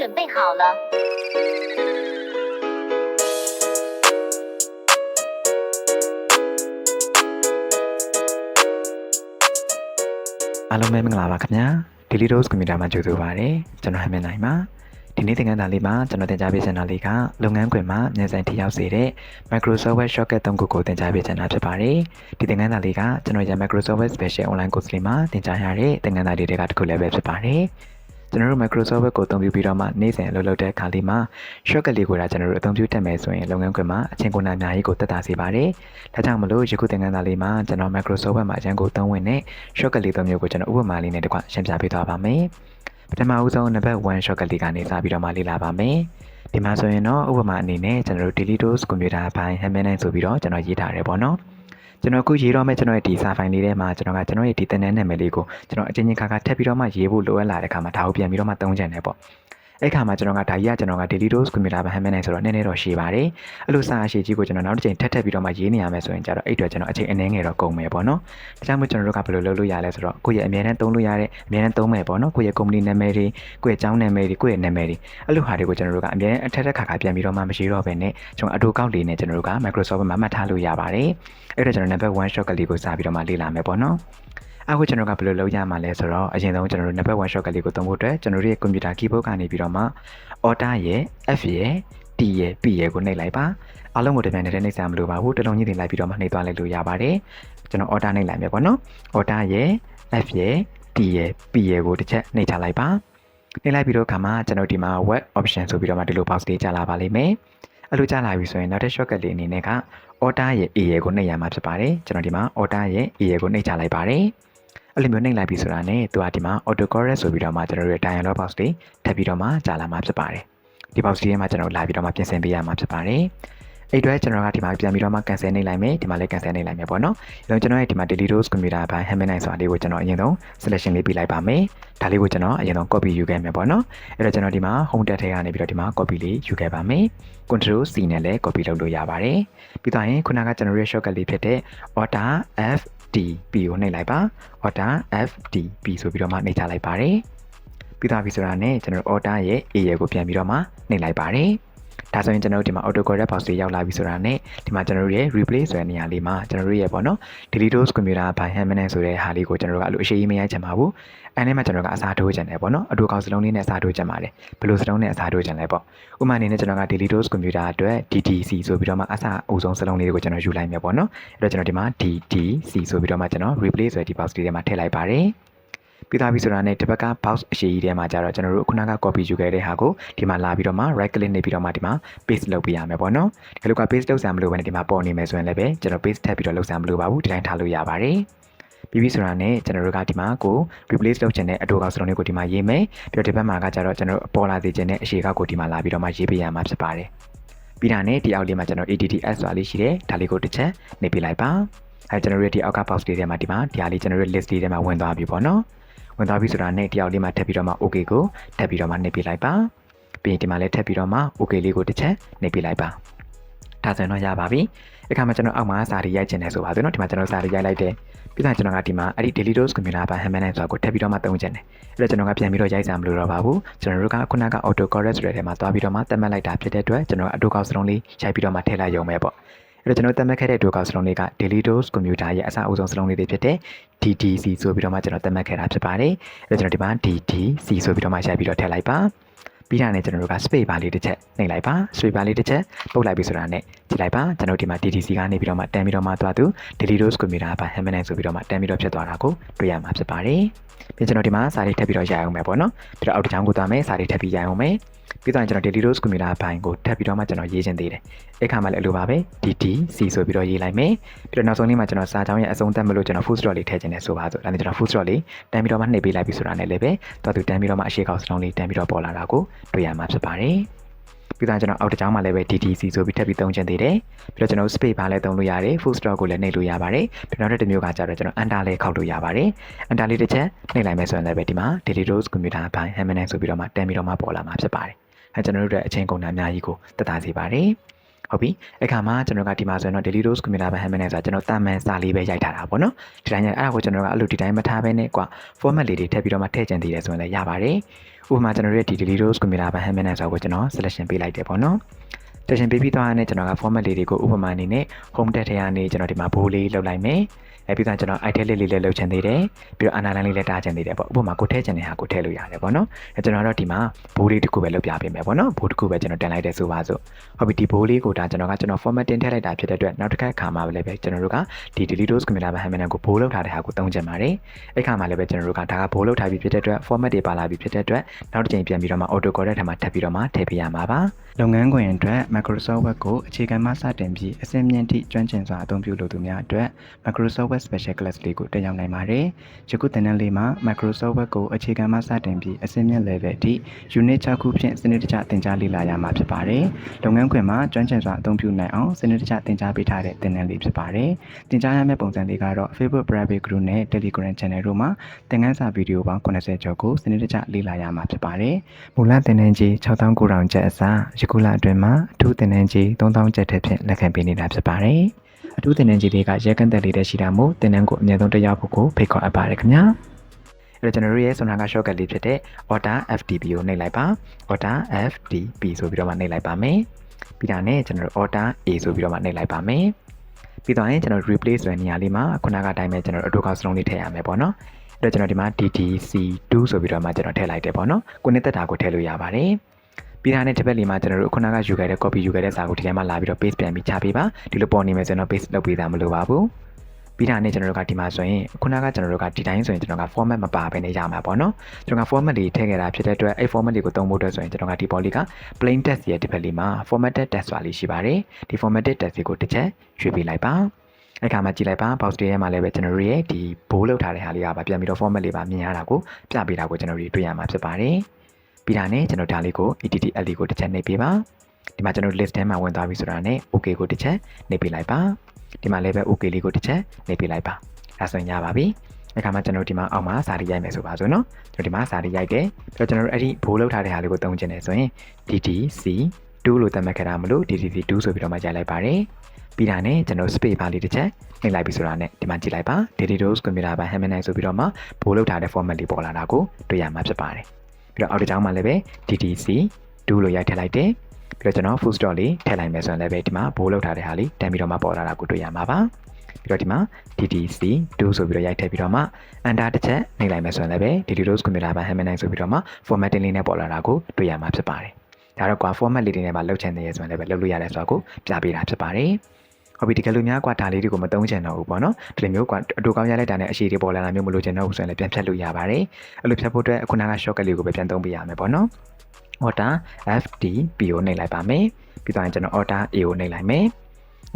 准备好了。 အားလုံးပဲမင်္ဂလာပါခင်ဗျာ Daily Dose Computer မှာကြိုဆိုပါရစေကျွန်တော်ဟမင်းနိုင်ပါဒီနေ့သင်ခန်းစာလေးမှာကျွန်တော်သင်ကြားပေးချင်တာလေးကလုပ်ငန်းခွင်မှာမြန်ဆိုင်ထိရောက်စေတဲ့ Microsoft Word Shortcut 3ခုကိုသင်ကြားပေးချင်တာဖြစ်ပါတယ်ဒီသင်ခန်းစာလေးကကျွန်တော်ရဲ့ Microsoft Word Special Online Course လေးမှာသင်ကြားရတဲ့သင်ခန်းစာလေးတွေကတစ်ခုလည်းပဲဖြစ်ပါတယ် ကျွန်တော်တို့ Microsoft Word ကိုအသုံးပြုပြီးတော့မှနေ့စဉ်အလုပ်လုပ်တဲ့အခါလေးမှာ shortcut လေးကိုဒါကျွန်တော်တို့အသုံးပြုတတ်မယ်ဆိုရင်လုပ်ငန်းခွင်မှာအချိန်ကုန်တာအများကြီးကိုတက်တာစေပါတယ်။ဒါကြောင့်မလို့ယခုသင်ခန်းစာလေးမှာကျွန်တော် Microsoft Word မှာအရန်ကိုသုံးဝင်တဲ့ shortcut လေးသုံးမျိုးကိုကျွန်တော်ဥပမာလေးနဲ့တကွရှင်းပြပေးသွားပါမယ်။ပထမဦးဆုံးနံပါတ်1 shortcut လေးကနေစပြီးတော့မှလေ့လာပါမယ်။ဒီမှာဆိုရင်တော့ဥပမာအနေနဲ့ကျွန်တော်တို့ Daily Dose Computer ဘိုင်း Hammer နဲ့ဆိုပြီးတော့ကျွန်တော်ရေးထားတယ်ပေါ့နော်။ ကျွန်တော်အခုရေးတော့မဲ့ကျွန်တော်ရဲ့ဒီစာဖိုင်လေးထဲမှာကျွန်တော်ကကျွန်တော်ရဲ့ဒီတင်တဲ့နာမည်လေးကိုကျွန်တော်အချင်းချင်းခါခါထပ်ပြီးတော့မှရေးဖို့လိုအပ်လာတဲ့အခါမှာဒါကိုပြန်ပြီးတော့မှသုံးချင်တယ်ပေါ့။ အဲ့ခါမှာကျွန်တော်ကဒါကြီးကကျွန်တော်က Daily Dose Computer ဘိုင်း Hammer နဲ့ဆိုတော့နည်းနည်းတော့ရှည်ပါတယ်။အဲ့လိုစာအရှိကြီးကိုကျွန်တော်နောက်တစ်ချိန်ထပ်ထပ်ပြီးတော့မှရေးနေရမယ်ဆိုရင်ကြတော့အဲ့အတွက်ကျွန်တော်အချိန်အနည်းငယ်တော့ကုန်မယ်ပေါ့နော်။ဒါကြောင့်မို့ကျွန်တော်တို့ကဘယ်လိုလုပ်လို့ရလဲဆိုတော့ကိုယ့်ရဲ့အမြဲတမ်းသုံးလို့ရတဲ့အမြဲတမ်းသုံးမယ်ပေါ့နော်။ကိုယ့်ရဲ့ company နာမည်တွေကိုယ့်ရဲ့ကျောင်းနာမည်တွေကိုယ့်ရဲ့နာမည်တွေအဲ့လိုဟာတွေကိုကျွန်တော်တို့ကအမြဲတမ်းအထက်ထက်ခါခါပြန်ပြီးတော့မှမရှိတော့ဘဲနဲ့ကျွန်တော်အတူကောက်လေးနဲ့ကျွန်တော်တို့က Microsoft မှာမှတ်ထားလို့ရပါတယ်။အဲ့တော့ကျွန်တော် number 1 shortcut လေးကိုစပြီးတော့မှလေ့လာမယ်ပေါ့နော်။ အခုကျွန်တော်ကဘယ်လိုလုပ်ရမှာလဲဆိုတော့အရင်ဆုံးကျွန်တော်တို့ number 1 shortcut လေးကိုသုံးဖို့အတွက်ကျွန်တော်တို့ရဲ့ computer keyboard ကနေပြီးတော့မှ order ရဲ့ F ရဲ့ T ရဲ့ P ရဲ့ကိုနှိပ်လိုက်ပါအားလုံးကိုတပြိုင်တည်းနှိပ်စရာမလိုပါဘူးတစ်လုံးကြီးတင်လိုက်ပြီးတော့မှနှိပ်သွားလိုက်လို့ရပါတယ်ကျွန်တော် order နှိပ်လိုက်မယ်ပေါ့နော် order ရဲ့ F ရဲ့ T ရဲ့ P ရဲ့ကိုတစ်ချက်နှိပ်ချလိုက်ပါနှိပ်လိုက်ပြီးတော့ခါမှာကျွန်တော်ဒီမှာ web option ဆိုပြီးတော့မှဒီလို box လေးကြာလာပါလိမ့်မယ်အဲ့လိုကြာလာပြီဆိုရင်နောက်တစ် shortcut လေးအနေနဲ့က order ရဲ့ A ရဲ့ကိုနှိပ်ရမှာဖြစ်ပါတယ်ကျွန်တော်ဒီမှာ order ရဲ့ A ရဲ့ကိုနှိပ်ချလိုက်ပါတယ် အဲ့လိုမျိုးနှိပ်လိုက်ပြီဆိုတာနဲ့သူကဒီမှာ auto correct ဆိုပြီးတော့မှကျွန်တော်တို့ရဲ့ dialog box တွေထပ်ပြီးတော့မှကြာလာမှာဖြစ်ပါတယ်ဒီ box လေးထဲမှာကျွန်တော်လာပြီးတော့မှပြင်ဆင်ပေးရမှာဖြစ်ပါတယ်အဲ့အတွက်ကျွန်တော်ကဒီမှာပြန်ပြီးတော့မှ cancel နှိပ်လိုက်မယ်ဒီမှာလည်း cancel နှိပ်လိုက်မယ်ပေါ့နော်။အဲတော့ကျွန်တော်ရဲ့ဒီမှာ daily dose computer ဘိုင်း hammer 9ဆိုတာလေးကိုကျွန်တော်အရင်ဆုံး selection လေးပြလိုက်ပါမယ်။ဒါလေးကိုကျွန်တော်အရင်ဆုံး copy ယူခဲ့မယ်ပေါ့နော်။အဲ့တော့ကျွန်တော်ဒီမှာ home tab ထဲကနေပြီးတော့ဒီမှာ copy လေးယူခဲ့ပါမယ်။ control C နဲ့လည်း copy လုပ်လို့ရပါတယ်။ပြီးတော့ရင်ခုနကကျွန်တော်ရဲ့ shortcut လေးဖြစ်တဲ့ order F D P ကိုနှိပ်လိုက်ပါ order F D P ဆိုပြီးတော့မှနှိပ်ချလိုက်ပါတယ်။ပြီးသားပြီဆိုတာနဲ့ကျွန်တော် order ရဲ့ A ရဲ့ကိုပြန်ပြီးတော့မှနှိပ်လိုက်ပါတယ်။ဒါဆိုရင်ကျွန်တော်တို့ဒီမှာ auto correct box တွေရောက်လာပြီဆိုတာနဲ့ဒီမှာကျွန်တော်တို့ရဲ့ replace ဆိုတဲ့နေရာလေးမှာကျွန်တော်တို့ရဲ့ပေါ့နော် daily dose computer by hammer ဆိုတဲ့ဟာလေးကိုကျွန်တော်တို့ကအဲ့လိုအရှိကြီးမရိုက်ချင်ပါဘူး အဲ့ဒီမှာကျွန်တော်ကအစားထိုးချင်တယ်ပေါ့နော်အတူကောက်စလုံးလေးနဲ့အစားထိုးချင်ပါတယ်ဘယ်လိုစလုံးနဲ့အစားထိုးချင်လဲပေါ့ဥပမာအနေနဲ့ကျွန်တော်က daily dose computer အတွက် DDC ဆိုပြီးတော့မှအစားအုပ်ဆုံးစလုံးလေးတွေကိုကျွန်တော်ယူလိုက်မယ်ပေါ့နော်အဲ့တော့ကျွန်တော်ဒီမှာ DDC ဆိုပြီးတော့မှကျွန်တော် replace ဆိုတဲ့ဒီ box လေးထဲမှာထည့်လိုက်ပါတယ်ပြီးသားပြီဆိုတာနဲ့ဒီဘက်က box အရှိကြီးထဲမှာကျတော့ကျွန်တော်တို့ခုနက copy ယူခဲ့တဲ့ဟာကိုဒီမှာလာပြီးတော့မှ right click နေပြီးတော့မှဒီမှာ paste လုပ်ပေးရမယ်ပေါ့နော်ဒီလိုက paste လုပ်စရာမလိုဘဲနဲ့ဒီမှာပေါ်နေမယ်ဆိုရင်လည်းပဲကျွန်တော် paste ထပ်ပြီးတော့လုပ်စရာမလိုပါဘူးဒီတိုင်းထားလို့ရပါတယ် ပြီးပြီဆိုတာနဲ့ကျွန်တော်တို့ကဒီမှာကို replace လုပ်ချင်တဲ့အတူကောက်စလုံးလေးကိုဒီမှာရေးမယ်ပြီးတော့ဒီဘက်မှာကကျတော့ကျွန်တော်ပေါ်လာစေချင်တဲ့အရှိကောက်ကိုဒီမှာလာပြီးတော့မှရေးပေးရမှာဖြစ်ပါတယ်ပြီးတာနဲ့ဒီအောက်လေးမှာကျွန်တော် ADTS ဆိုတာလေးရှိတယ်ဒါလေးကိုတစ်ချက်နှိပ်ပြလိုက်ပါအဲကျွန်တော်တို့ဒီအောက်က box လေးထဲမှာဒီမှာဒီဟာလေးကျွန်တော်တို့ list လေးထဲမှာဝင်သွားပြီပေါ့နော်ဝင်သွားပြီဆိုတာနဲ့တယောက်လေးမှာထပ်ပြီးတော့မှ OK ကိုထပ်ပြီးတော့မှနှိပ်ပြလိုက်ပါပြီးရင်ဒီမှာလည်းထပ်ပြီးတော့မှ OK လေးကိုတစ်ချက်နှိပ်ပြလိုက်ပါ ဒါဆိုရင်တော့ရပါပြီအခါမှာကျွန်တော်အောက်မှာစာရီရိုက်ချင်တယ်ဆိုပါစို့နော်ဒီမှာကျွန်တော်စာရီရိုက်လိုက်တယ်ပြီးတော့ကျွန်တော်ကဒီမှာအဲ့ဒီ daily dose computer ဘာ hammer 9ဆိုတာကိုထပ်ပြီးတော့မှသုံးချင်တယ်အဲ့တော့ကျွန်တော်ကပြန်ပြီးတော့ရိုက်စာမလို့တော့ပါဘူးကျွန်တော်တို့ကခုနက auto correct ဆိုတဲ့ထဲမှာသွားပြီးတော့မှတတ်မှတ်လိုက်တာဖြစ်တဲ့အတွက်ကျွန်တော်အတူကောက်စလုံးလေးရိုက်ပြီးတော့မှထည့်လိုက်ရုံပဲပေါ့အဲ့တော့ကျွန်တော်တတ်မှတ်ခဲ့တဲ့ဒုကောက်စလုံးလေးက daily dose computer ရဲ့အစအဦးဆုံးစလုံးလေးတွေဖြစ်တဲ့ DDC ဆိုပြီးတော့မှကျွန်တော်တတ်မှတ်ခဲ့တာဖြစ်ပါတယ်အဲ့တော့ကျွန်တော်ဒီမှာ DDC ဆိုပြီးတော့မှရိုက်ပြီးတော့ထည့်လိုက်ပါ ပြီးတာနဲ့ကျွန်တော်တို့က space bar လေးတစ်ချက်နှိပ်လိုက်ပါ space bar လေးတစ်ချက်ပုတ်လိုက်ပြီဆိုတာနဲ့ကြည့်လိုက်ပါကျွန်တော်ဒီမှာ DDC ကနေပြီးတော့မှတန်ပြီးတော့မှသွားသူ daily dose computer ဘာ hammer 9ဆိုပြီးတော့မှတန်ပြီးတော့ဖြစ်သွားတာကိုတွေ့ရမှာဖြစ်ပါတယ်ပြီးကျွန်တော်ဒီမှာစာလေးထပ်ပြီးတော့ရိုက်အောင်မယ်ပေါ့နော်ပြီးတော့အောက်တစ်ချောင်းကိုသွားမယ်စာလေးထပ်ပြီးရိုက်အောင်မယ် ပြီးတော့ကျွန်တော် daily dose computer ဘိုင်းကိုထပ်ပြီးတော့မှကျွန်တော်ရေးချင်သေးတယ်အဲ့ခါမှလည်းအလိုပါပဲ DDC ဆိုပြီးတော့ရေးလိုက်မယ်ပြီးတော့နောက်ဆုံးလေးမှာကျွန်တော်စာကြောင်းရဲ့အဆုံးသတ်မလို့ကျွန်တော် full stop လေးထည့်ချင်တယ်ဆိုပါဆိုဒါနဲ့ကျွန်တော် full stop လေးတန်ပြီးတော့မှနှိပ်ပေးလိုက်ပြီဆိုတာနဲ့လည်းပဲတော်သူတန်ပြီးတော့မှအရှိကောက်စလုံးလေးတန်ပြီးတော့ပေါ်လာတာကိုတွေ့ရမှာဖြစ်ပါတယ်ပြီးတော့ကျွန်တော်အောက်တစ်ချောင်းမှာလည်းပဲ DDC ဆိုပြီးထပ်ပြီးသုံးချင်သေးတယ်ပြီးတော့ကျွန်တော် space bar လည်းသုံးလို့ရတယ် full stop ကိုလည်းနှိပ်လို့ရပါတယ်ပြီးတော့နောက်တစ်မျိုးကကျတော့ကျွန်တော် enter လည်းခောက်လို့ရပါတယ် enter လေးတစ်ချက်နှိပ်လိုက်မယ်ဆိုရင်လည်းပဲဒီမှာ daily dose computer ဘိုင်း hammer 9ဆိုပြီးတော့မှတန်ပြီးတော့မှပေါ်လာမှာဖြစ်ပါတယ်အဲ ကျွန်တော်တို့ရဲ့အချိန်ကုန်တာအများကြီးကိုတက်တာစေပါတယ်ဟုတ်ပြီအခါမှာကျွန်တော်ကဒီမှာဆိုရင်တော့ daily dose computer ဘန်ဟမ်မန်နဲ့ဆိုတာကျွန်တော်တာမန်စာလေးပဲရိုက်ထားတာပေါ့နော်ဒီတိုင်းအဲ့ဒါကိုကျွန်တော်ကအဲ့လိုဒီတိုင်းမထားဘဲနဲ့ကွာ format လေးတွေထည့်ပြီးတော့မှထည့်ကျင်သေးတယ်ဆိုရင်လည်းရပါတယ်ဥပမာကျွန်တော်တို့ရဲ့ဒီ daily dose computer ဘန်ဟမ်မန်နဲ့ဆိုတာကိုကျွန်တော် selection ပေးလိုက်တယ်ပေါ့နော် session ပေးပြီးသွားတဲ့ကျွန်တော်က format လေးတွေကိုဥပမာအနေနဲ့ home tab ထဲကနေကျွန်တော်ဒီမှာဘိုးလေးလောက်လိုက်မယ် အဲပြီးတော့ကျွန်တော် item လေးလေးလည်းလုပ်ချင်သေးတယ်ပြီးတော့ underline လေးလည်းတားချင်သေးတယ်ပေါ့ဥပမာကိုထည့်ချင်တဲ့ဟာကိုထည့်လို့ရတယ်ပေါ့နော်အဲကျွန်တော်တော့ဒီမှာဘိုးလေးတစ်ခုပဲလုပ်ပြပေးမယ်ပေါ့နော်ဘိုးတစ်ခုပဲကျွန်တော်တင်လိုက်တယ်ဆိုပါစို့ဟုတ်ပြီဒီဘိုးလေးကိုဒါကျွန်တော်ကကျွန်တော် format တင်ထည့်လိုက်တာဖြစ်တဲ့အတွက်နောက်တစ်ခါခါမှလည်းပဲကျွန်တော်တို့ကဒီ delete dose computer ဘာဟမ်မန်ကိုဘိုးလောက်ထားတဲ့ဟာကိုသုံးချင်ပါတယ်အဲ့ခါမှလည်းပဲကျွန်တော်တို့ကဒါကဘိုးလောက်ထားပြီးဖြစ်တဲ့အတွက် format တွေပါလာပြီးဖြစ်တဲ့အတွက်နောက်တစ်ချိန်ပြန်ပြီးတော့မှ auto correct ထဲမှာထပ်ပြီးတော့မှထည့်ပေးရမှာပါလုပ်ငန်းခွင်အတွက် Microsoft Word ကိုအခြေခံမှစတင်ပြီးအဆင့်မြင့်ထိကျွမ်းကျင်စွာအသုံးပြုလိုသူများအတွက် Microsoft Word Special Class လေးကိုတက်ရောက်နိုင်ပါတယ်ယခုသင်တန်းလေးမှာ Microsoft Word ကိုအခြေခံမှစတင်ပြီးအဆင့်မြင့် level အထိ unit 6ခုဖြင့်စနစ်တကျသင်ကြားလေ့လာရမှာဖြစ်ပါတယ်လုပ်ငန်းခွင်မှာကျွမ်းကျင်စွာအသုံးပြုနိုင်အောင်စနစ်တကျသင်ကြားပေးထားတဲ့သင်တန်းလေးဖြစ်ပါတယ်သင်ကြားရမယ့်ပုံစံလေးကတော့ Facebook Private Group နဲ့ Telegram Channel တို့မှာသင်ခန်းစာဗီဒီယိုပေါင်း80ကျော်ကိုစနစ်တကျလေ့လာရမှာဖြစ်ပါတယ်မူလသင်တန်းကြီး6900ကျပ်အစားယခုလအတွင်းမှာအထူးသင်တန်းကြီး3000ကျပ်ထက်ဖြင့်လက်ခံပေးနေတာဖြစ်ပါတယ်အထူးသင်တန်းကြီးတွေကရဲကန့်သက်လေးတဲ့ရှိတာမို့သင်တန်းကိုအမြဲတမ်းတက်ရောက်ဖို့ကိုဖိတ်ခေါ်အပ်ပါတယ်ခင်ဗျာအဲ့တော့ကျွန်တော်တို့ရဲ့ဆွမ်းနာက shortcut လေးဖြစ်တဲ့ order FTP ကိုနှိပ်လိုက်ပါ order FTP ဆိုပြီးတော့မှနှိပ်လိုက်ပါမယ်ပြီးတာနဲ့ကျွန်တော်တို့ order A ဆိုပြီးတော့မှနှိပ်လိုက်ပါမယ်ပြီးတော့ရင်ကျွန်တော် replace ဆိုတဲ့နေရာလေးမှာခုနကအတိုင်းပဲကျွန်တော်တို့အတူကောက်စလုံးလေးထည့်ရမယ်ပေါ့နော်အဲ့တော့ကျွန်တော်ဒီမှာ DDC2 ဆိုပြီးတော့မှကျွန်တော်ထည့်လိုက်တယ်ပေါ့နော်ကိုနှစ်သက်တာကိုထည့်လို့ရပါတယ် ပြီးတာနဲ့တစ်ပတ်လေးမှာကျွန်တော်တို့ခုနကယူခဲ့တဲ့ copy ယူခဲ့တဲ့စာကိုဒီထဲမှာလာပြီးတော့ paste ပြန်ပြီးချပေးပါဒီလိုပေါ်နေမယ်ဆိုရင်တော့ paste လုပ်ပေးတာမလိုပါဘူးပြီးတာနဲ့ကျွန်တော်တို့ကဒီမှာဆိုရင်ခုနကကျွန်တော်တို့ကဒီတိုင်းဆိုရင်ကျွန်တော်က format မပါဘဲနဲ့ရမှာပေါ့နော်ကျွန်တော်က format တွေထည့်ခဲ့တာဖြစ်တဲ့အတွက်အဲ့ format တွေကိုသုံးဖို့အတွက်ဆိုရင်ကျွန်တော်ကဒီ poly က plain text ရဲ့ဒီဘက်လေးမှာ formatted text ဆိုတာလေးရှိပါတယ်ဒီ formatted text ကိုတစ်ချက်ရွှေ့ပေးလိုက်ပါအဲ့ခါမှကြည့်လိုက်ပါ box တွေထဲမှာလည်းပဲကျွန်တော်တို့ရဲ့ဒီ bold လောက်ထားတဲ့ဟာလေးကပါပြန်ပြီးတော့ format လေးပါမြင်ရတာကိုပြပေးတာကိုကျွန်တော်တို့တွေ့ရမှာဖြစ်ပါတယ် ပြီးတာနဲ့ကျွန်တော်ဒါလေးကို ETTL လေးကိုတစ်ချက်နှိပ်ပေးပါဒီမှာကျွန်တော် list ထဲမှာဝင်သွားပြီဆိုတာနဲ့ OK ကိုတစ်ချက်နှိပ်ပေးလိုက်ပါဒီမှာလည်းပဲ OK လေးကိုတစ်ချက်နှိပ်ပေးလိုက်ပါဒါဆိုရင်ရပါပြီအခါမှာကျွန်တော်ဒီမှာအောက်မှာစာရီရိုက်မယ်ဆိုပါစို့နော်ကျွန်တော်ဒီမှာစာရီရိုက်တယ်ပြီးတော့ကျွန်တော်တို့အဲ့ဒီဘိုးလောက်ထားတဲ့ဟာလေးကိုသုံးချင်တယ်ဆိုရင် DDC 2လို့သတ်မှတ်ခဲ့တာမလို့ DDC 2ဆိုပြီးတော့မှရိုက်လိုက်ပါတယ်ပြီးတာနဲ့ကျွန်တော် space bar လေးတစ်ချက်နှိပ်လိုက်ပြီဆိုတာနဲ့ဒီမှာကြည့်လိုက်ပါ Datados Computer ဘာ Hamilton ဆိုပြီးတော့မှဘိုးလောက်ထားတဲ့ format လေးပေါ်လာတာကိုတွေ့ရမှာဖြစ်ပါတယ် ပြီးတော့အောက်တစ်ကြောင်းမှာလည်းပဲ DDC 2လို့ရိုက်ထည့်လိုက်တယ်ပြီးတော့ကျွန်တော် full stop လေးထည့်လိုက်မယ်ဆိုရင်လည်းပဲဒီမှာဘိုးလောက်ထားတဲ့ဟာလေးတန်းပြီးတော့မှပေါ်လာတာကိုတွေ့ရမှာပါပြီးတော့ဒီမှာ DDC 2ဆိုပြီးတော့ရိုက်ထည့်ပြီးတော့မှ enter တစ်ချက်နှိပ်လိုက်မယ်ဆိုရင်လည်းပဲ DDoS computer ဘာ Hamilton ဆိုပြီးတော့မှ formatting လေးနဲ့ပေါ်လာတာကိုတွေ့ရမှာဖြစ်ပါတယ်ဒါတော့ကွာ format လေးတွေနဲ့ပါလောက်ချင်နေရဆိုရင်လည်းပဲလုပ်လို့ရတယ်ဆိုတာကိုပြပေးတာဖြစ်ပါတယ် ဟုတ်ပြီဒီကလူများကွာဒါလေးတွေကိုမသုံးချင်တော့ဘူးပေါ့နော်ဒီလိုမျိုးကွာအတူကောင်းရလိုက်တာနဲ့အရှိတွေပေါ်လာတာမျိုးမလို့ချင်တော့ဘူးဆိုရင်လည်းပြန်ဖြတ်လို့ရပါတယ်အဲ့လိုဖြတ်ဖို့အတွက်ခုနက shortcut လေးကိုပဲပြန်သုံးပေးရမယ်ပေါ့နော် order FTP ကိုနှိပ်လိုက်ပါမယ်ပြီးတော့ကျွန်တော် order A ကိုနှိပ်လိုက်မယ်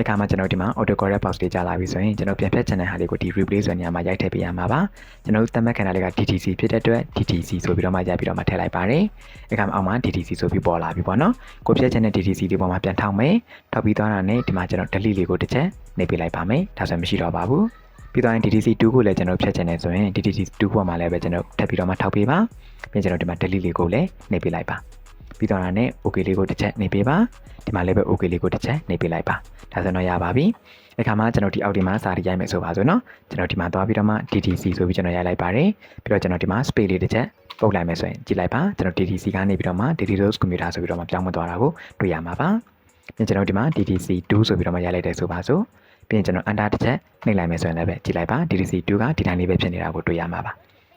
အခါမှာကျွန်တော်ဒီမှာ auto correct box လေးကြာလာပြီဆိုရင်ကျွန်တော်ပြန်ဖြတ် channel ဟာလေးကိုဒီ replace ဆိုတဲ့နေရာမှာရိုက်ထည့်ပေးရမှာပါကျွန်တော်တို့သတ်မှတ်ခန္ဓာလေးက DTC ဖြစ်တဲ့အတွက် DTC ဆိုပြီးတော့မှရိုက်ပြီးတော့မှထည့်လိုက်ပါတယ်အခါမှာအောက်မှာ DTC ဆိုပြီးပေါ်လာပြီပေါ့နော်ကိုဖြတ် channel DTC ဒီပေါ်မှာပြန်ထောက်မယ်ထောက်ပြီးသွားတာနဲ့ဒီမှာကျွန်တော် delete လေးကိုတစ်ချက်နှိပ်ပေးလိုက်ပါမယ်ဒါဆိုရင်မရှိတော့ပါဘူးပြီးတော့ရင် DTC 2ကိုလည်းကျွန်တော်ဖြတ်ချင်တယ်ဆိုရင် DTC 2ပေါ်မှာလည်းပဲကျွန်တော်ထပ်ပြီးတော့မှထောက်ပေးပါပြီးကျွန်တော်ဒီမှာ delete လေးကိုလည်းနှိပ်ပေးလိုက်ပါ ပြီးတော့တာနဲ့ OK လေးကိုတစ်ချက်နှိပ်ပေးပါဒီမှာလည်းပဲ OK လေးကိုတစ်ချက်နှိပ်ပေးလိုက်ပါဒါဆိုတော့ရပါပြီအခါမှာကျွန်တော်ဒီအောက်ဒီမှာစာရီရိုက်မယ်ဆိုပါစို့နော်ကျွန်တော်ဒီမှာသွားပြီးတော့မှ DTC ဆိုပြီးကျွန်တော်ရိုက်လိုက်ပါတယ်ပြီးတော့ကျွန်တော်ဒီမှာ space လေးတစ်ချက်ပုတ်လိုက်မယ်ဆိုရင်ကြည့်လိုက်ပါကျွန်တော် DTC ကနေပြီးတော့မှ DTOS computer ဆိုပြီးတော့မှပြောင်းမသွားတာကိုတွေ့ရမှာပါပြီးကျွန်တော်ဒီမှာ DTC 2ဆိုပြီးတော့မှရိုက်လိုက်တယ်ဆိုပါစို့ပြီးရင်ကျွန်တော် under တစ်ချက်နှိပ်လိုက်မယ်ဆိုရင်လည်းပဲကြည့်လိုက်ပါ DTC 2ကဒီတိုင်းလေးပဲဖြစ်နေတာကိုတွေ့ရမှာပါ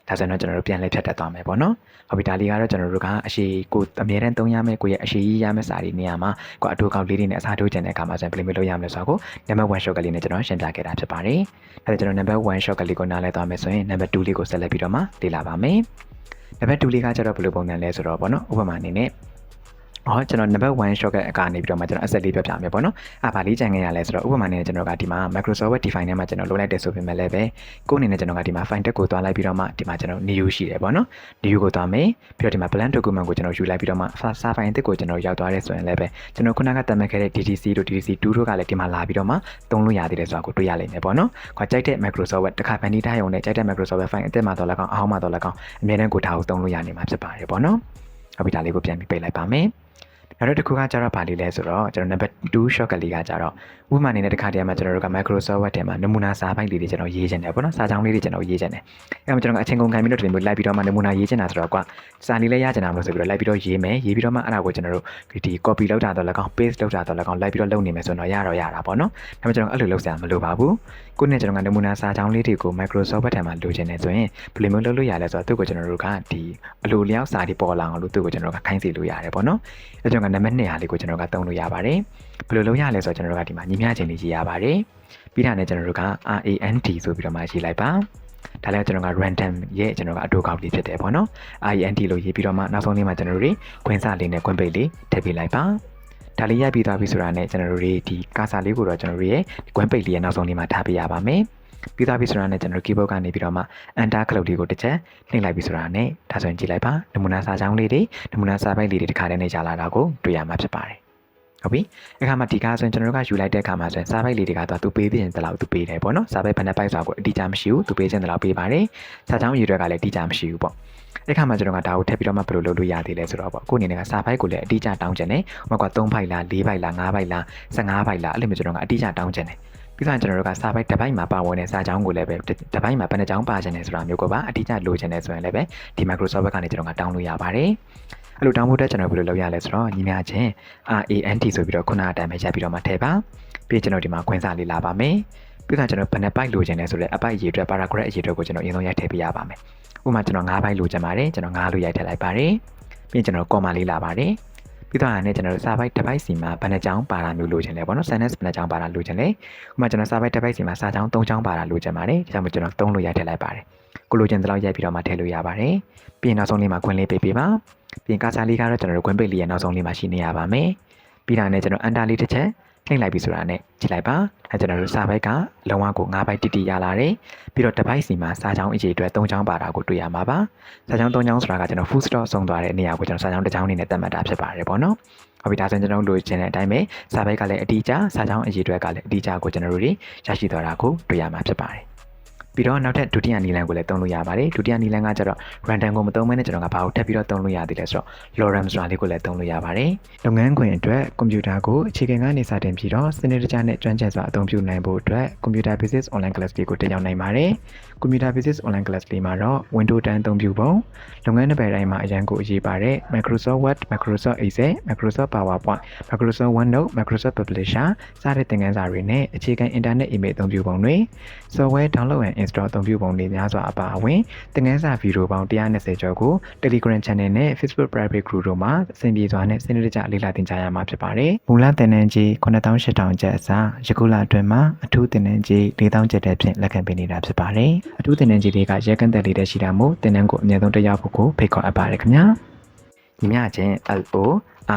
ဒါဆိုတော့ကျွန်တော်တို့ပြန်လဲဖြတ်တက်သွားမယ်ပေါ့နော်။ဟုတ်ပြီဒါလေးကတော့ကျွန်တော်တို့ကအရှိကိုအမြဲတမ်းသုံးရမယ့်ကိုရဲ့အရှိကြီးရမယ့်စာတွေနေရာမှာကိုအတူကောက်လေးတွေနဲ့အစားထိုးကျင်တဲ့အခါမှာဆိုရင်ဘယ်လိုမျိုးလုပ်ရမလဲဆိုတော့နံပါတ်1 shot ကလေးနဲ့ကျွန်တော်ရှင်းပြခဲ့တာဖြစ်ပါတယ်။အဲဒါကျွန်တော်နံပါတ်1 shot ကလေးကိုနားလဲသွားမယ်ဆိုရင်နံပါတ်2လေးကိုဆက်လက်ပြီးတော့မှလေ့လာပါမယ်။နံပါတ်2လေးကကျတော့ဘယ်လိုပုံစံလဲဆိုတော့ပေါ့နော်ဥပမာအနေနဲ့ ဟောကျွန်တော် number 1 shortcut အကနေပြီးတော့မှကျွန်တော် asset လေးပြပြမယ်ပေါ့နော်။အဲ့ဗာလေးကြံခဲ့ရလဲဆိုတော့ဥပမာနဲ့ကျွန်တော်ကဒီမှာ Microsoft Word define ထဲမှာကျွန်တော်လိုလိုက်တယ်ဆိုပေမဲ့လည်းပဲကိုယ်အနေနဲ့ကျွန်တော်ကဒီမှာ file တက်ကိုသွားလိုက်ပြီးတော့မှဒီမှာကျွန်တော် new ရှိတယ်ပေါ့နော်။ new ကိုသွားမယ်ပြီးတော့ဒီမှာ blank document ကိုကျွန်တော်ယူလိုက်ပြီးတော့မှ file file တက်ကိုကျွန်တော်ရောက်သွားတယ်ဆိုရင်လည်းပဲကျွန်တော်ခုနကတတ်မှတ်ခဲ့တဲ့ DDC တို့ DDC 2တို့ကလည်းဒီမှာလာပြီးတော့မှသုံးလို့ရသေးတယ်ဆိုတာကိုတွေ့ရလိမ့်မယ်ပေါ့နော်။ခွာကြိုက်တဲ့ Microsoft Word တစ်ခါဖန်တီးထားရုံနဲ့ကြိုက်တဲ့ Microsoft Word file အသက်မှာတော့လည်းကောင်းအောင်မှာတော့လည်းကောင်းအမြဲတမ်းကိုထားကိုသုံးလို့ရနေမှာဖြစ်ပါတယ်ပေါ့နော်။ဟုတ်ပြီဒါလေးကိုပြန်ပြီးပိတ်လိုက်ပါမယ်။ နောက်တစ်ခုကကျတော့ဗာလေးလဲဆိုတော့ကျွန်တော် number 2 shortcut လေးကကျတော့ ဥပမာအနေနဲ့တစ်ခါတည်းမှာကျွန်တော်တို့က Microsoft Word ထဲမှာနမူနာစာပိုက်လေးတွေကျွန်တော်ရေးချင်တယ်ပေါ့နော်စာကြောင်းလေးတွေကျွန်တော်ရေးချင်တယ်အဲမှာကျွန်တော်ကအချိန်ကုန်ခံပြီးတော့ဒီလိုမျိုးလိုက်ပြီးတော့မှနမူနာရေးချင်တာဆိုတော့ကွာစာလေးလဲရချင်တာမလို့ဆိုပြီးတော့လိုက်ပြီးတော့ရေးမယ်ရေးပြီးတော့မှအဲ့ဒါကိုကျွန်တော်တို့ဒီ copy လုပ်တာတော့လည်းကောင်း paste လုပ်တာတော့လည်းကောင်းလိုက်ပြီးတော့လုပ်နေမယ်ဆိုတော့ရတော့ရတာပေါ့နော်ဒါပေမဲ့ကျွန်တော်အဲ့လိုလုပ်စရာမလိုပါဘူးကိုနဲ့ကျွန်တော်ကနမူနာစာကြောင်းလေးတွေကို Microsoft Word ထဲမှာလိုချင်တယ်ဆိုရင်ဘယ်လိုမျိုးလုပ်လို့ရလဲဆိုတော့သူ့ကိုကျွန်တော်တို့ကဒီအလိုလျောက်စာတွေပေါ်လာအောင်လို့သူ့ကိုကျွန်တော်တို့ကခိုင်းစီလို့ရတယ်ပေါ့နော်အဲကျွန်တော်ကနံပါတ်2ဟာလေးကိုကျွန်တော်ကသုံးလို့ရပါတယ် ဘယ်လိုလုပ်ရလဲဆိုတော့ကျွန်တော်တို့ကဒီမှာညီမျှခြင်းလေးရေးရပါတယ်ပြီးတာနဲ့ကျွန်တော်တို့က RAND ဆိုပြီးတော့မှရေးလိုက်ပါဒါလည်းကျွန်တော်က random ရဲ့ကျွန်တော်ကအတူကောက်လေးဖြစ်တယ်ပေါ့နော် RAND လို့ရေးပြီးတော့မှနောက်ဆုံးလေးမှာကျွန်တော်တို့တွေခွင်းစလေးနဲ့ခွင်းပိတ်လေးထည့်ပေးလိုက်ပါဒါလေးရိုက်ပြီးသွားပြီဆိုတာနဲ့ကျွန်တော်တို့တွေဒီကာစာလေးကိုတော့ကျွန်တော်တို့ရဲ့ခွင်းပိတ်လေးရဲ့နောက်ဆုံးလေးမှာထားပေးရပါမယ်ပြီးသွားပြီဆိုတာနဲ့ကျွန်တော် keyboard ကနေပြီးတော့မှ enter ခလုတ်လေးကိုတစ်ချက်နှိပ်လိုက်ပြီဆိုတာနဲ့ဒါဆိုရင်ကြည့်လိုက်ပါနမူနာစာကြောင်းလေးတွေနမူနာစာပိုက်လေးတွေတစ်ခါတည်းနဲ့ရလာတာကိုတွေ့ရမှာဖြစ်ပါတယ် ဟုတ်ပြီအခါမှာဒီကားဆိုရင်ကျွန်တော်တို့ကယူလိုက်တဲ့အခါမှာဆိုရင်စာပိုက်လေးတွေကတော့သူပေးပြင်တလောက်သူပေးတယ်ပေါ့နော်စာပိုက်ဘယ်နှပိုက်ဆိုတာကိုအတိအကျမရှိဘူးသူပေးခြင်းတလောက်ပေးပါတယ်စာကြောင်းရည်ရွယ်ကလည်းအတိအကျမရှိဘူးပေါ့အဲ့ခါမှာကျွန်တော်ကဒါကိုထပ်ပြီးတော့မှဘယ်လိုလုပ်လို့ရသေးလဲဆိုတော့ပေါ့ကိုအနေနဲ့ကစာပိုက်ကိုလည်းအတိအကျတောင်းချင်တယ်ဥပမာက3ပိုက်လား4ပိုက်လား5ပိုက်လား15ပိုက်လားအဲ့လိုမျိုးကျွန်တော်ကအတိအကျတောင်းချင်တယ်ပြီးတော့ကျွန်တော်တို့ကစာပိုက်တစ်ပိုက်မှာပါဝင်တဲ့စာကြောင်းကိုလည်းပဲတစ်ပိုက်မှာဘယ်နှကြောင်းပါချင်တယ်ဆိုတာမျိုးကိုပါအတိအကျလိုချင်တယ်ဆိုရင်လည်းပဲဒီ Microsoft ဘက်ကနေကျွန်တော်ကတောင်းလို့ရပါတယ် အဲ့လိုတောင်းဖို့အတွက်ကျွန်တော်ဘယ်လိုလုပ်ရလဲဆိုတော့ညီမချင်း RAND ဆိုပြီးတော့ခုနအတိုင်းပဲရပ်ပြီးတော့မှထည့်ပါပြီးကျွန်တော်ဒီမှာခွင်းစာလေးလာပါမယ်ပြီးတော့ကျွန်တော်ဘယ်နှပိုက်လိုချင်လဲဆိုတော့အပိုက်ရေအတွက် paragraph အရေအတွက်ကိုကျွန်တော်အရင်ဆုံးရိုက်ထည့်ပေးရပါမယ်ဥပမာကျွန်တော်9ပိုက်လိုချင်ပါတယ်ကျွန်တော်9လို့ရိုက်ထည့်လိုက်ပါတယ်ပြီးကျွန်တော် comma လေးလာပါတယ်ပြီးတော့အဲ့ကျွန်တော်စာပိုက်တစ်ပိုက်စီမှာဘယ်နှကြောင်းပါတာမျိုးလိုချင်လဲပေါ့နော် sentence ဘယ်နှကြောင်းပါတာလိုချင်လဲဥပမာကျွန်တော်စာပိုက်တစ်ပိုက်စီမှာစာကြောင်း3ကြောင်းပါတာလိုချင်ပါတယ်ဒါကြောင့်မို့ကျွန်တော်3လို့ရိုက်ထည့်လိုက်ပါတယ် ကိုလိုချင်တဲ့လောက်ရိုက်ပြီးတော့မှထည့်လို့ရပါတယ်ပြီးရင်နောက်ဆုံးလေးမှာခွင်းလေးပေးပေးပါပြီးရင်ကာစာလေးကတော့ကျွန်တော်တို့ခွင်းပိတ်လေးရဲ့နောက်ဆုံးလေးမှာရှိနေရပါမယ်ပြီးတာနဲ့ကျွန်တော် enter လေးတစ်ချက်နှိပ်လိုက်ပြီဆိုတာနဲ့ကြည့်လိုက်ပါအဲကျွန်တော်တို့စာဘက်ကလုံးဝကို9ဘိုက်တိတိရလာတယ်ပြီးတော့တစ်ဘိုက်စီမှာစာချောင်းအရေးအတွက်3ချောင်းပါတာကိုတွေ့ရမှာပါစာချောင်း3ချောင်းဆိုတာကကျွန်တော် full stop ဆုံးသွားတဲ့နေရာကိုကျွန်တော်စာချောင်းတစ်ချောင်းအနေနဲ့သတ်မှတ်တာဖြစ်ပါတယ်ပေါ့နော်ဟုတ်ပြီဒါဆိုရင်ကျွန်တော်တို့လိုချင်တဲ့အတိုင်းပဲစာဘက်ကလည်းအတိအကျစာချောင်းအရေးအတွက်ကလည်းအတိအကျကိုကျွန်တော်တို့ရရှိသွားတာကိုတွေ့ရမှာဖြစ်ပါတယ် ပြီးတော့နောက်ထပ်ဒုတိယနီလန်ကိုလည်းသုံးလို့ရပါတယ်ဒုတိယနီလန်ကကျတော့ random ကိုမသုံးဘဲနဲ့ကျွန်တော်ကဘာကိုထပ်ပြီးတော့သုံးလို့ရသေးလဲဆိုတော့ lorem ဆိုတာလေးကိုလည်းသုံးလို့ရပါတယ်လုပ်ငန်းခွင်အတွက်ကွန်ပျူတာကိုအခြေခံကနေစတင်ပြီးတော့စနစ်တကျနဲ့ကျွမ်းကျင်စွာအသုံးပြုနိုင်ဖို့အတွက် computer basics online class လေးကိုတင်ရောက်နိုင်ပါတယ် computer basics online class လေးမှာတော့ windows 10အသုံးပြုပုံလုပ်ငန်းတစ်ပယ်တိုင်းမှာအရန်ကိုအရေးပါတဲ့ Microsoft Word Microsoft Excel Microsoft PowerPoint Microsoft OneNote Microsoft Publisher စတဲ့သင်ခန်းစာတွေနဲ့အခြေခံ internet email အသုံးပြုပုံတွေ software download and install အသုံးပြုပုံတွေများစွာအပါအဝင်သင်ခန်းစာဗီဒီယိုပေါင်း120ကျော်ကို Telegram Channel နဲ့ Facebook Private Group တို့မှာအဆင်ပြေစွာနဲ့စနစ်တကျလေ့လာသင်ကြားရမှာဖြစ်ပါတယ်။မူလသင်တန်းကြီး9800ကျပ်အစားယခုလအတွင်းမှာအထူးသင်တန်းကြီး4000ကျပ်တဲ့ဖြင့်လက်ခံပေးနေတာဖြစ်ပါတယ်။အထူးသင်တန်းကြီးတွေကရဲကန့်သက်လေးတဲ့ရှိတာမို့သင်တန်းကိုအမြဲတမ်းတက်ရောက်ဖို့ကိုဖိတ်ခေါ်အပ်ပါတယ်ခင်ဗျာ။ညီမချင်း LO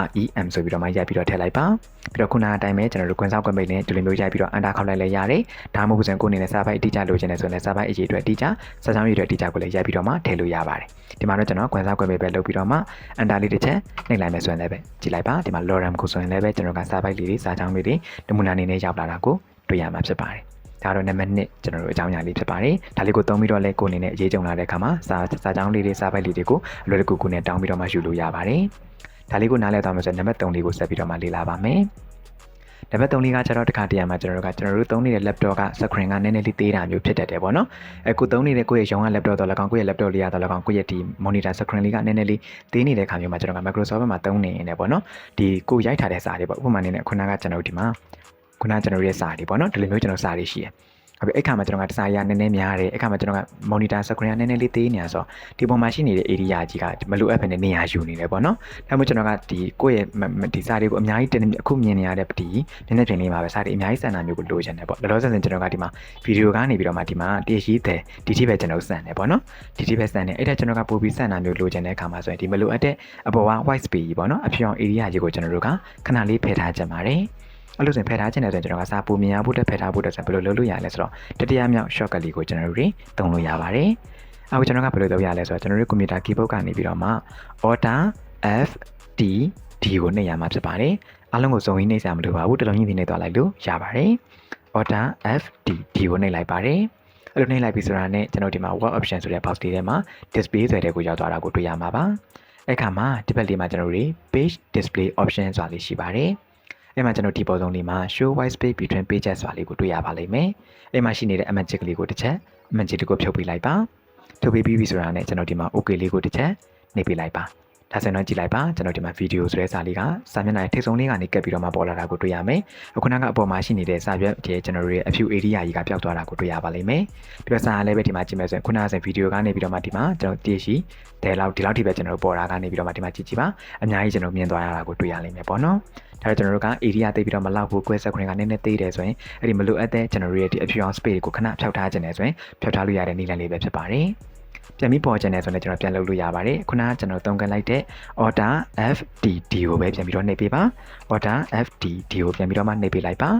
REM ဆိုပြီးတော့မှရိုက်ပြီးတော့ထည့်လိုက်ပါပြီးတော့ခုနအတိုင်းပဲကျွန်တော်တို့ကွန်ဆောက်ကွန်ပိတ်နဲ့ဒီလိုမျိုးရိုက်ပြီးတော့အန်တာခောက်လိုက်လဲရတယ်ဒါမှမဟုတ်ဆိုရင်ကိုယ်အနေနဲ့စာပိုက်အတိအကျလိုချင်တယ်ဆိုရင်လည်းစာပိုက်အရေးအတွက်အတိအကျစာချောင်းရေးအတွက်အတိအကျကိုလည်းရိုက်ပြီးတော့မှထည့်လို့ရပါတယ်ဒီမှာတော့ကျွန်တော်ကွန်ဆောက်ကွန်ပိတ်ပဲလုပ်ပြီးတော့မှအန်တာလေးတစ်ချက်နှိပ်လိုက်မယ်ဆိုရင်လည်းပဲကြည့်လိုက်ပါဒီမှာ lorem ကိုဆိုရင်လည်းပဲကျွန်တော်ကစာပိုက်လေးတွေစာချောင်းလေးတွေနမူနာအနေနဲ့ရောက်လာတာကိုတွေ့ရမှာဖြစ်ပါတယ် ဒါတော့နံပါတ်1ကျွန်တော်တို့အကြောင်းအရာလေးဖြစ်ပါတယ်ဒါလေးကိုသုံးပြီးတော့လဲကိုအနေနဲ့အရေးကြုံလာတဲ့အခါမှာစာစာကြောင်းလေးတွေစာပိုက်လေးတွေကိုအလွယ်တကူကိုနဲ့တောင်းပြီးတော့မှယူလို့ရပါတယ်ဒါလေးကိုနားလည်သွားမယ်ဆိုရင်နံပါတ်3လေးကိုဆက်ပြီးတော့မှလေ့လာပါမယ်နံပါတ်3လေးကကျတော့တစ်ခါတည်းမှာကျွန်တော်တို့ကကျွန်တော်တို့သုံးနေတဲ့ laptop က screen ကနည်းနည်းလေးသေးတာမျိုးဖြစ်တတ်တယ်ပေါ့နော်အဲကိုသုံးနေတဲ့ကိုယ့်ရဲ့ရုံးက laptop တော့လည်းကောင်းကိုယ့်ရဲ့ laptop လေးရတော့လည်းကောင်းကိုယ့်ရဲ့ဒီ monitor screen လေးကနည်းနည်းလေးသေးနေတဲ့ခါမျိုးမှာကျွန်တော်က Microsoft မှာသုံးနေနေပေါ့နော်ဒီကိုရိုက်ထားတဲ့စာတွေပေါ့ဥပမာအနေနဲ့ခုနကကျွန်တော်တို့ဒီမှာ ခုနကျွန်တော်ရဲ့စာတွေပေါ့နော်ဒီလိုမျိုးကျွန်တော်စာတွေရှိတယ်ဟုတ်ပြီအဲ့ခါမှာကျွန်တော်ကဒီဇိုင်းရနည်း nene များတယ်အဲ့ခါမှာကျွန်တော်က monitor screen ကနည်းနည်းလေးသေးနေတာဆိုတော့ဒီပုံမှာရှိနေတဲ့ area ကြီးကမလိုအပ်ဘဲနဲ့နေရာယူနေတယ်ပေါ့နော်ဒါမှမဟုတ်ကျွန်တော်ကဒီကိုယ့်ရဲ့ဒီစာတွေကိုအများကြီးတင်အခုမြင်နေရတဲ့ဒီနည်းနည်းပြင်လေးမှာပဲစာတွေအများကြီးစံတာမျိုးကိုလိုချင်တယ်ပေါ့လောလောဆယ်ဆယ်ကျွန်တော်ကဒီမှာဗီဒီယိုကနေပြီးတော့မှဒီမှာတည့်ရှိတယ်ဒီတိပဲကျွန်တော်စံတယ်ပေါ့နော်ဒီတိပဲစံတယ်အဲ့ဒါကျွန်တော်ကပို့ပြီးစံတာမျိုးလိုချင်တဲ့အခါမှာဆိုရင်ဒီမလိုအပ်တဲ့အပေါ်က white space ကြီးပေါ့နော်အဖြောင် area ကြီးကိုကျွန်တော်တို့ကခဏလေးဖယ်ထားကြပါတယ် အဲ့လိုဆိုရင်ဖယ်ထားခြင်းနဲ့ဆိုရင်ကျွန်တော်ကစာပူမြင်ရဖို့တက်ဖယ်ထားဖို့တက်ဆိုဘယ်လိုလုပ်လို့ရလဲဆိုတော့တတိယမြောက် shortcut လေးကိုကျွန်တော်တို့တွေသုံးလို့ရပါတယ်။အခုကျွန်တော်ကဘယ်လိုလုပ်ရလဲဆိုတော့ကျွန်တော်တို့ကွန်ပျူတာ keyboard ကနေပြီးတော့မှ Alt F D D ကိုနှိပ်ရမှာဖြစ်ပါတယ်။အားလုံးကိုစုံရင်းနှိပ်စရာမလိုပါဘူးတစ်လုံးချင်းနှိပ်သွားလိုက်လို့ရပါတယ်။ Alt F D D ကိုနှိပ်လိုက်ပါတယ်။အဲ့လိုနှိပ်လိုက်ပြီဆိုတာနဲ့ကျွန်တော်ဒီမှာ web option ဆိုတဲ့ box လေးထဲမှာ display ဆိုတဲ့ကိုရောက်သွားတာကိုတွေ့ရမှာပါ။အဲ့ခါမှာဒီဘက်လေးမှာကျွန်တော်တို့ page display option ဆိုတာလေးရှိပါတယ် အဲ့မှာကျွန်တော်ဒီပေါ်ဆုံးလေးမှာ show white space between pages ဆိုတာလေးကိုတွေ့ရပါလိမ့်မယ်အဲ့မှာရှိနေတဲ့ image ကလေးကိုတစ်ချက် image တစ်ခုဖြုတ်ပေးလိုက်ပါဖြုတ်ပေးပြီးပြီဆိုတာနဲ့ကျွန်တော်ဒီမှာ okay လေးကိုတစ်ချက်နှိပ်ပေးလိုက်ပါဒါဆိုရင်တော့ကြည့်လိုက်ပါကျွန်တော်ဒီမှာဗီဒီယိုဆိုတဲ့စာလေးကစာမျက်နှာရဲ့ထိပ်ဆုံးလေးကနေကပ်ပြီးတော့မှပေါ်လာတာကိုတွေ့ရမယ်အခုနကအပေါ်မှာရှိနေတဲ့စာရွက်ရဲ့ကျွန်တော်တို့ရဲ့အဖြူ area ကြီးကပျောက်သွားတာကိုတွေ့ရပါလိမ့်မယ်ပြီးတော့စာလည်းပဲဒီမှာကြည့်မယ်ဆိုရင်ခုနကဆိုဗီဒီယိုကနေပြီးတော့မှဒီမှာကျွန်တော်တည်ရှိတဲလောက်ဒီလောက်ထိပဲကျွန်တော်တို့ပေါ်တာကနေပြီးတော့မှဒီမှာကြည့်ကြည့်ပါအများကြီးကျွန်တော်မြင်သွားရတာကိုတွေ့ရလိမ့်မယ်ပေါ့နော် ဒါတော့ကျွန်တော်တို့က area သိပြီးတော့မလောက်ဘူး quest ခွင့်ကနည်းနည်းသေးတယ်ဆိုရင်အဲ့ဒီမလိုအပ်တဲ့ကျွန်တော်တို့ရဲ့ဒီအဖြူအောင် space ကိုခဏဖျောက်ထားခြင်းနဲ့ဆိုရင်ဖျောက်ထားလို့ရတဲ့နည်းလမ်းလေးပဲဖြစ်ပါတယ်ပြန်ပြီးပေါ်ခြင်းနဲ့ဆိုရင်ကျွန်တော်ပြန်လုပ်လို့ရပါတယ်ခုနကကျွန်တော်သုံးခန်းလိုက်တဲ့ order fdd ကိုပဲပြန်ပြီးတော့နှိပ်ပေးပါ order fdd ကိုပြန်ပြီးတော့မှနှိပ်ပေးလိုက်ပါ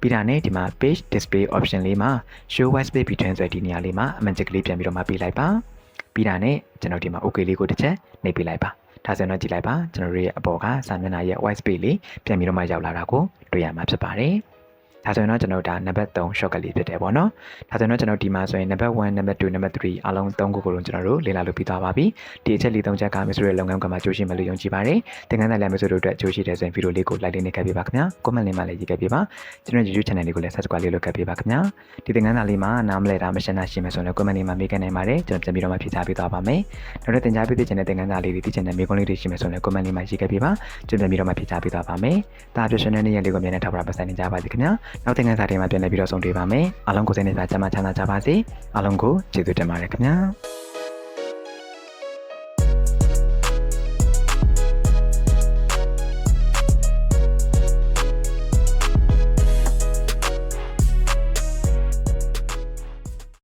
ပြီးတာနဲ့ဒီမှာ page display option လေးမှာ show white space between ဆိုတဲ့ဒီနေရာလေးမှာ magic လေးပြန်ပြီးတော့မှပေးလိုက်ပါပြီးတာနဲ့ကျွန်တော်ဒီမှာ okay လေးကိုတစ်ချက်နှိပ်ပေးလိုက်ပါ ဒါဆိုရင်တော့ကြည့်လိုက်ပါကျွန်တော်တို့ရဲ့အပေါ်ကစာမျက်နှာရဲ့ white space လေးပြန်ပြီးတော့မှရောက်လာတာကိုတွေ့ရမှာဖြစ်ပါတယ် ဒါဆိုရင်တော့ကျွန်တော်ဒါနံပါတ်3 shortcut လေးဖြစ်တယ်ပေါ့နော်ဒါဆိုရင်တော့ကျွန်တော်ဒီမှာဆိုရင်နံပါတ်1နံပါတ်2နံပါတ်3အားလုံး3ခုကိုလုံးကျွန်တော်တို့လေ့လာလို့ပြီးသွားပါပြီဒီအချက်လေး3ချက်ကမဆိုရဲ့လုပ်ငန်းကမှကြိုးရှိမယ်လို့ယုံကြည်ပါတယ်သင်ခန်းစာလည်းမဆိုတို့အတွက်ကြိုးရှိတယ်ဆိုရင်ဗီဒီယိုလေးကို like လေးနဲ့ခဲ့ပေးပါခင်ဗျာ comment လေးမှလည်းရေးခဲ့ပေးပါကျွန်တော် YouTube channel လေးကိုလည်း subscribe လေးလုပ်ခဲ့ပေးပါခင်ဗျာဒီသင်ခန်းစာလေးမှာနားမလည်တာမရှင်းတာရှိမယ်ဆိုရင် comment လေးမှာမေးခဲ့နိုင်ပါတယ်ကျွန်တော်ပြန်ပြီးတော့မှဖြေချပေးသွားပါမယ်နောက်တဲ့သင်ကြားပေးတဲ့ channel သင်ခန်းစာလေးတွေဒီ channel မေးခွန်းလေးတွေရှိမယ်ဆိုရင် comment လေးမှာရေးခဲ့ပေးပါကျွန်တော်ပြန်ပြီးတော့မှဖြေချပေးသွားပါမယ်ဒါအပြည့်ရှင်တဲ့နေ့ရက်လေးကိုအမြဲတမ်းထောက်ပါပတ်စံနေကြပါစေခင်ဗျာနောက်သင်ခန်းစာတွေမှာပြန်လည်ပြီးတော့ဆုံတွေ့ပါမယ်အားလုံးကိုစိတ်နဲ့စာချမ်းသာချမ်းသာကြပါစေအားလုံးကိုကျေးဇူးတင်ပါတယ်ခင်ဗျာ